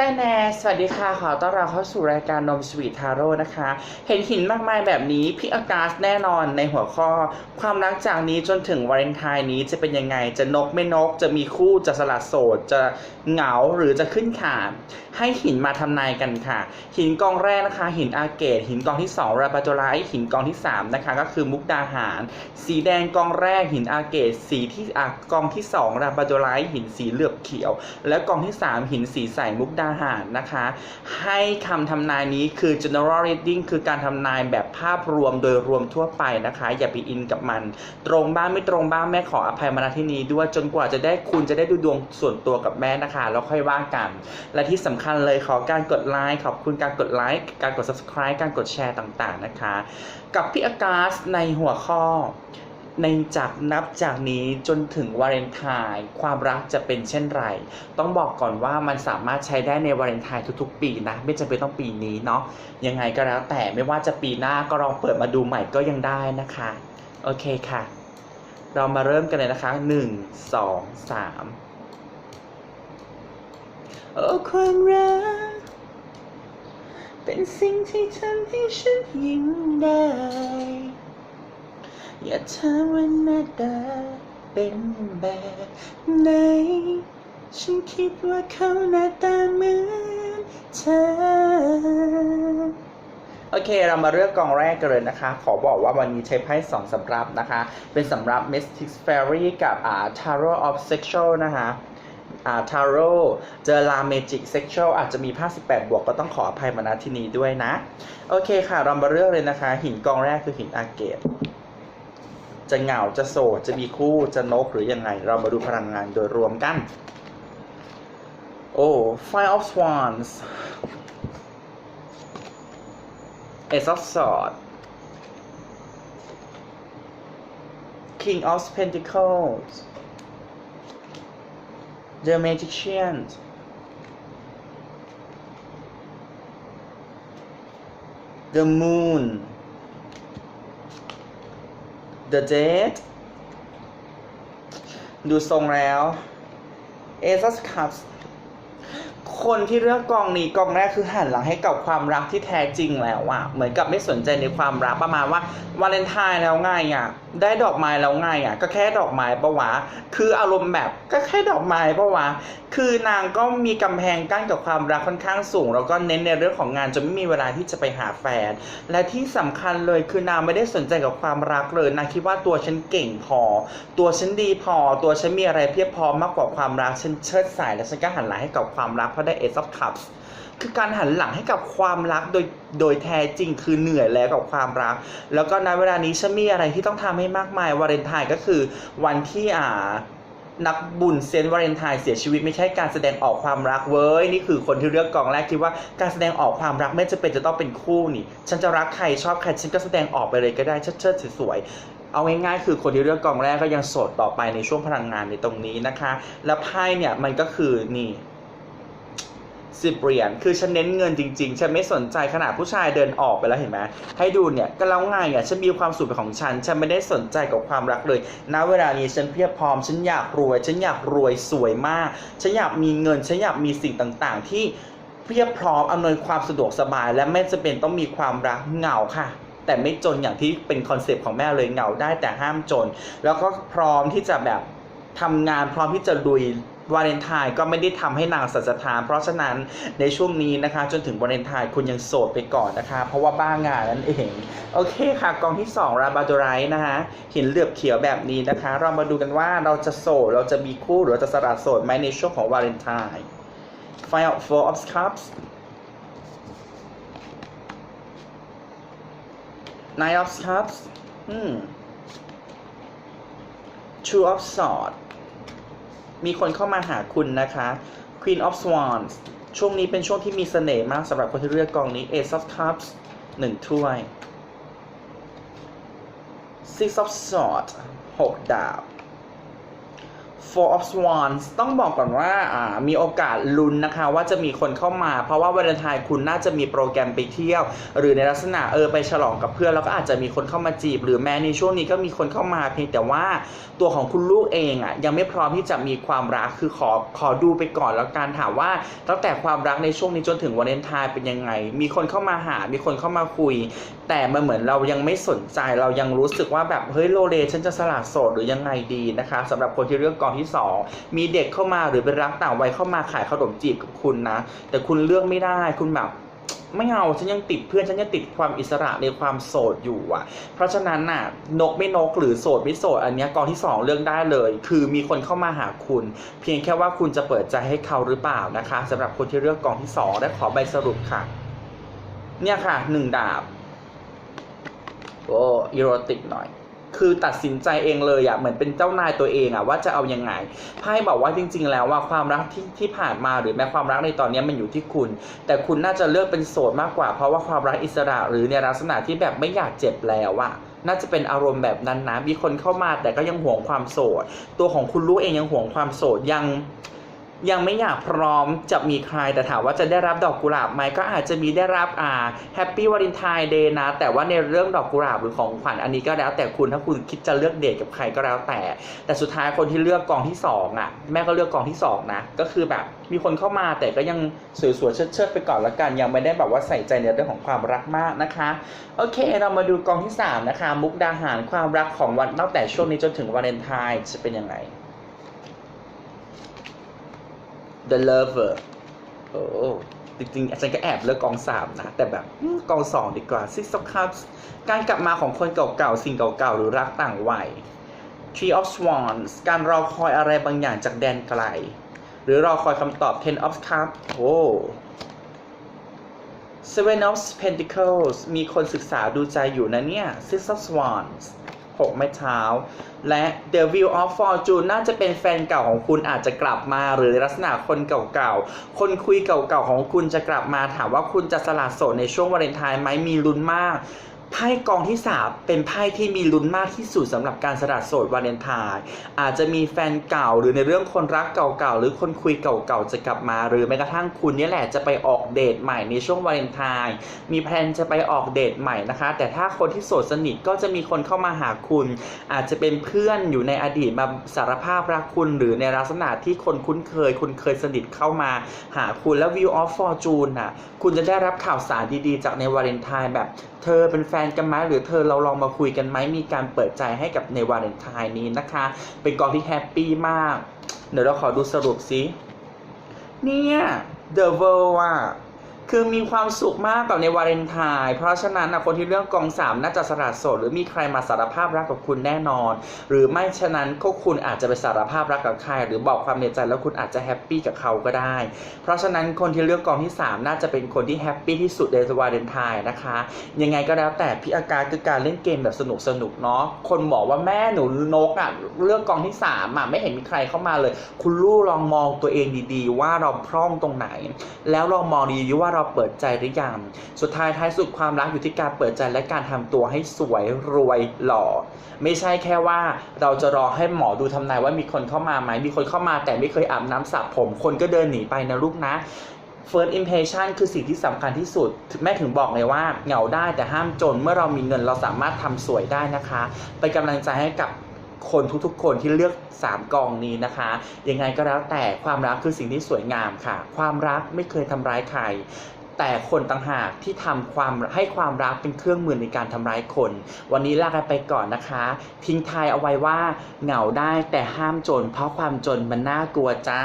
แต่แนสวัสดีค่ะ ขอต้อนรับเข้าสู่รายการนมสวีททาโร่นะคะ เห็นหินมากมายแบบนี้พี่อากาศแน่นอนในหัวข้อ ความรักจากนี้จนถึงวาเลนไทน์นี้จะเป็นยังไง จะนกไม่นก จะมีคู่จะสละโสด จะเหงาหรือจะขึ้นขาให้หินมาทำนายกันค่ะ หินกองแรกนะคะ หินอาเกต หินกองที่ 2 ราบาโจไลหินกองที่ 3 นะคะ ก็คือมุกดาหาร สีแดงกองแรก หินอาเกต สีที่อกองที่ 2 ราบาโจไลหินสีเหลือบเขียว และกองที่ 3 หินสีใสมุกดาาหารนะคะ ให้คำทำนายนี้คือ general reading คือการทำนายแบบภาพรวมโดยรวมทั่วไปนะคะ อย่าไปอินกับมัน ตรงบ้างไม่ตรงบ้างแม่ขออภัยมาณที่นี้ด้วยจนกว่าจะได้คุณจะได้ดูดวงส่วนตัวกับแม่นะคะแล้วค่อยว่ากัน และที่สำคัญเลยขอการกดไลค์ขอบคุณการกดไลค์การกด subscribe การกดแชร์ต่างๆนะคะ กับพี่อากาศในหัวข้อ ในจากนับจากนี้จนถึงวาเลนไทน์ความรักจะเป็นเช่นไร ต้องบอกก่อนว่ามันสามารถใช้ได้ในวาเลนไทน์ทุกๆ ปีนะ ไม่จำเป็นต้องปีนี้เนาะยังไงก็แล้วแต่ไม่ว่าจะปีหน้าก็ลองเปิดมาดูใหม่ก็ยังได้นะคะ โอเคค่ะ เรามาเริ่มกันเลยนะคะหนึ่งสองสามโอ้ความรัก เป็นสิ่งที่ทำให้ฉันยิ่งได้ อย่าถามว่าหน้าตาเป็นแบบไหน ฉันคิดว่าเขาหน้าตาเหมือนเธอ โอเค เรามาเลือกกองแรกกันเลยนะคะ ขอบอกว่าวันนี้ใช้ไพ่สองสำรับนะคะ เป็นสำรับ Mystic Fairy กับอ่า Tarot of Sexual นะคะอา Tarot เจอ La Magic Sexual อาจจะมีภาค18 บวกก็ต้องขออภัยมาณที่นี้ด้วยนะ โอเคค่ะ เรามาเลือกเลยนะคะ หินกองแรกคือหินอาเกต จะเหงาจะโสดจะมีคู่จะนกหรือยังไง เรามาดูพลังงานโดยรวมกัน โอ้ Five of Swans Ace of Swords King of Pentacles The Magician The Moon The Dead ดูทรงแล้ว a s u s Cups คนที่เลือกกองนี้กองแรกคือหันหลังให้กับความรักที่แท้จริงแล้วอะเหมือนกับไม่สนใจในความรักประมาณว่าวาเลนไทน์แล้วไงอะ ได้ดอกไม้แล้วไงอะก็แค่ดอกไม้ปะวะ คืออารมณ์แบบก็แค่ดอกไม้ปะวะ คือนางก็มีกำแพงกั้นกับความรักค่อนข้างสูง แล้วก็เน้นในเรื่องของงานจนไม่มีเวลาที่จะไปหาแฟน และที่สำคัญเลยคือนางไม่ได้สนใจกับความรักเลยนางคิดว่าตัวฉันเก่งพอ ตัวฉันดีพอ ตัวฉันมีอะไรเพียบพร้อมมากกว่าความรักฉันเชิดสาย และฉันก็หันหลังให้กับความรักเพราะได้ Ace of Cups คื คือการหันหลังให้กับความรักโดยโดยแท้จริงคือเหนื่อยแล้วกับความรัก แล้วก็ในเวลานี้ฉันมีอะไรที่ต้องทำให้มากมายวาเลนไทน์ก็คือวันที่อ่านักบุญเซนต์วาเลนไทน์เสียชีวิตไม่ใช่การแสดงออกความรักเว้ย นี่คือคนที่เลือกกองแรกคิดว่าการแสดงออกความรักไม่จำเป็นจะต้องเป็นคู่นี่ ฉันจะรักใครชอบใครฉันก็แสดงออกไปเลยก็ได้เชิดๆสวยๆเอาง่ายๆคือคนที่เลือกกองแรกก็ยังโสดต่อไปในช่วงพลังงานในตรงนี้นะคะ แล้วไพ่เนี่ยมันก็คือนี่ สิบเหรียญคือฉันเน้นเงินจริงๆ ฉันไม่สนใจขนาดผู้ชายเดินออกไปแล้วเห็นไหมให้ดูเนี่ยก็แล้วไงอะฉันมีความสุขเป็นของฉัน ฉันไม่ได้สนใจกับความรักเลยณเวลานี้ฉันเพียบพร้อม ฉันอยากรวย ฉันอยากรวยสวยมาก ฉันอยากมีเงิน ฉันอยากมีสิ่งต่างๆ ที่เพียบพร้อมอำนวยความสะดวกสบาย และไม่จำเป็นต้องมีความรักเหงาค่ะแต่ไม่จนอย่างที่เป็นคอนเซปต์ของแม่เลยเหงาได้แต่ห้ามจน แล้วก็พร้อมที่จะแบบทำงานพร้อมที่จะลุย วาเลนไทน์ก็ไม่ได้ทำให้นางสัจธานเพราะฉะนั้นในช่วงนี้นะคะ จนถึงวาเลนไทน์คุณยังโสดไปก่อนนะคะ เพราะว่าบ้างานนั่นเอง โอเคค่ะ กองที่ 2 ราบาโดไรนะคะหินเหลือบเขียวแบบนี้นะคะ เรามาดูกันว่าเราจะโสดเราจะมีคู่หรือเราจะสละโสดไหมในช่วงของวาเลนไทน์ Fire Four of Cups Nine of Cups อืม Two of Swords มีคนเข้ามาหาคุณนะคะ Queen of Swans ช่วงนี้เป็นช่วงที่มีเสน่ห์มากสำหรับคนที่เลือกกองนี้ Ace of Cups หนึ่งถ้วย Six of Swords หกดาบ Four of Swans ต้องบอกก่อนว่าอ่ามีโอกาสลุ้นนะคะว่าจะมีคนเข้ามา เพราะว่าวันเลนไทน์คุณน่าจะมีโปรแกรมไปเที่ยว หรือในลักษณะเออไปฉลองกับเพื่อนแล้วก็อาจจะมีคนเข้ามาจีบ หรือแม้ในช่วงนี้ก็มีคนเข้ามาเพียงแต่ว่าตัวของคุณลูกเองอะยังไม่พร้อมที่จะมีความรักคือขอขอดูไปก่อนแล้วการถามว่าตั้งแต่ความรักในช่วงนี้จนถึงวันเลนไทน์เป็นยังไง มีคนเข้ามาหา มีคนเข้ามาคุย แต่มันเหมือนเรายังไม่สนใจเรายังรู้สึกว่าแบบเฮ้ยโลเลฉันจะสละโสดหรือยังไงดีนะคะสำหรับคนที่เลือกกองที่สองมีเด็กเข้ามาหรือเป็นรักต่างวัยเข้ามาขายขนมจีบกับคุณนะ แต่คุณเลือกไม่ได้คุณแบบไม่เอาฉันยังติดเพื่อนฉันยังติดความอิสระในความโสดอยู่อะ เพราะฉะนั้นน่ะนกไม่นกหรือโสดไม่โสดอันนี้กองที่สองเลือกได้เลย คือมีคนเข้ามาหาคุณ เพียงแค่ว่าคุณจะเปิดใจให้เขาหรือเปล่านะคะสำหรับคนที่เลือกกองที่สองได้ขอใบสรุปค่ะ เนี่ยค่ะหนึ่งดาบโอ้อีโรติกหน่อย คือตัดสินใจเองเลยอะเหมือนเป็นเจ้านายตัวเองอะว่าจะเอายังไงไพ่บอกว่าจริง ๆ แล้วว่าความรักที่ที่ผ่านมาหรือแม้ความรักในตอนนี้มันอยู่ที่คุณ แต่คุณน่าจะเลือกเป็นโสดมากกว่า เพราะว่าความรักอิสระหรือในลักษณะที่แบบไม่อยากเจ็บแล้วอะน่าจะเป็นอารมณ์แบบนั้นนะมีคนเข้ามาแต่ก็ยังห่วงความโสด ตัวของคุณลูกเองยังห่วงความโสดยัง ยังไม่อยากพร้อมจะมีใครแต่ถามว่าจะได้รับดอกกุหลาบไหมก็อาจจะมีได้รับอ่าแฮปปี้วาเลนไทน์เดย์นะ แต่ว่าในเรื่องดอกกุหลาบหรือของขวัญอันนี้ก็แล้วแต่คุณถ้าคุณคิดจะเลือกเดทกับใครก็แล้วแต่ แต่สุดท้ายคนที่เลือกกองที่สองอะแม่ก็เลือกกองที่สองนะก็คือแบบมีคนเข้ามาแต่ก็ยังสวยๆเชิดๆไปก่อนละกันยังไม่ได้แบบว่าใส่ใจในเรื่องของความรักมากนะคะโอเค เรามาดูกองที่สามนะคะมุกดาหารความรักของวันตั้งแต่ช่วงนี้จนถึงวาเลนไทน์จะเป็นยังไง The Lover โอ้จริงๆอาจารย์ก็แอบเลือกกองสามนะ แต่แบบกองสองดีกว่า Six of Cups การกลับมาของคนเก่าๆ สิ่งเก่าๆ หรือรักต่างวัย Tree of Swans การรอคอยอะไรบางอย่างจากแดนไกล หรือรอคอยคำตอบ Ten of Cups โอ้ Seven of Pentacles มีคนศึกษาดูใจอยู่นะเนี่ย Six of Swans หกไม้เช้า และ The View of Fortune น่าจะเป็นแฟนเก่าของคุณอาจจะกลับมา หรือลักษณะคนเก่าๆ คนคุยเก่าๆของคุณจะกลับมาถามว่าคุณจะสละโสดในช่วงวาเลนไทน์ไหมมีลุ้นมาก ไพ่กองที่สามเป็นไพ่ที่มีลุ้นมากที่สุดสำหรับการสละโสดวาเลนไทน์อาจจะมีแฟนเก่าหรือในเรื่องคนรักเก่าๆหรือคนคุยเก่าๆจะกลับมา หรือแม้กระทั่งคุณนี่แหละจะไปออกเดทใหม่ในช่วงวาเลนไทน์มีแพลนจะไปออกเดทใหม่นะคะ แต่ถ้าคนที่โสดสนิทก็จะมีคนเข้ามาหาคุณ อาจจะเป็นเพื่อนอยู่ในอดีตมาสารภาพรักคุณ หรือในลักษณะที่คนคุ้นเคย คุณเคยสนิทเข้ามาหาคุณแล้ว View of Fortune น่ะคุณจะได้รับข่าวสารดีๆ จากในวาเลนไทน์แบบเธอเป็นแฟนกันไหมหรือเธอเราลองมาคุยกันไหมมีการเปิดใจให้กับในวาเลนไทน์นี้นะคะ เป็นกองที่แฮปปี้มาก เดี๋ยวเราขอดูสรุปสิเนี่ย The World อะ คือมีความสุขมากกับในวาเลนไทน์เพราะฉะนั้นนะคนที่เลือกกองสามน่าจะสละโสดหรือมีใครมาสารภาพรักกับคุณแน่นอน หรือไม่ฉะนั้นก็คุณอาจจะไปสารภาพรักกับใคร หรือบอกความในใจแล้วคุณอาจจะแฮปปี้กับเขาก็ได้ เพราะฉะนั้นคนที่เลือกกองที่สามน่าจะเป็นคนที่แฮปปี้ที่สุดในวาเลนไทน์นะคะ ยังไงก็แล้วแต่พี่อาการคือการเล่นเกมแบบสนุกสนุกๆเนาะคนบอกว่าแม่หนูนกอะเลือกกองที่สามอะไม่เห็นมีใครเข้ามาเลย คุณลูกลองมองตัวเองดีๆ ว่าเราพร่องตรงไหน แล้วลองมองดีๆว่าเราเปิดใจหรือยัง สุดท้ายท้ายสุดความรักอยู่ที่การเปิดใจและการทำตัวให้สวยรวยหล่อ ไม่ใช่แค่ว่าเราจะรอให้หมอดูทำนายว่ามีคนเข้ามาไหมมีคนเข้ามาแต่ไม่เคยอาบน้ำสระผม คนก็เดินหนีไปนะลูกนะ First impression คือสิ่งที่สำคัญที่สุด แม่ถึงบอกเลยว่าเหงาได้แต่ห้ามจนเมื่อเรามีเงินเราสามารถทำสวยได้นะคะ เป็นกำลังใจให้กับคนทุกๆ คนที่เลือก 3 กองนี้นะคะ ยังไงก็แล้วแต่ความรักคือสิ่งที่สวยงามค่ะ ความรักไม่เคยทำร้ายใคร แต่คนต่างหากที่ทำความให้ความรักเป็นเครื่องมือในการทำร้ายคน วันนี้ลากันไปก่อนนะคะ ทิ้งทายเอาไว้ว่าเหงาได้แต่ห้ามจน เพราะความจนมันน่ากลัวจ้า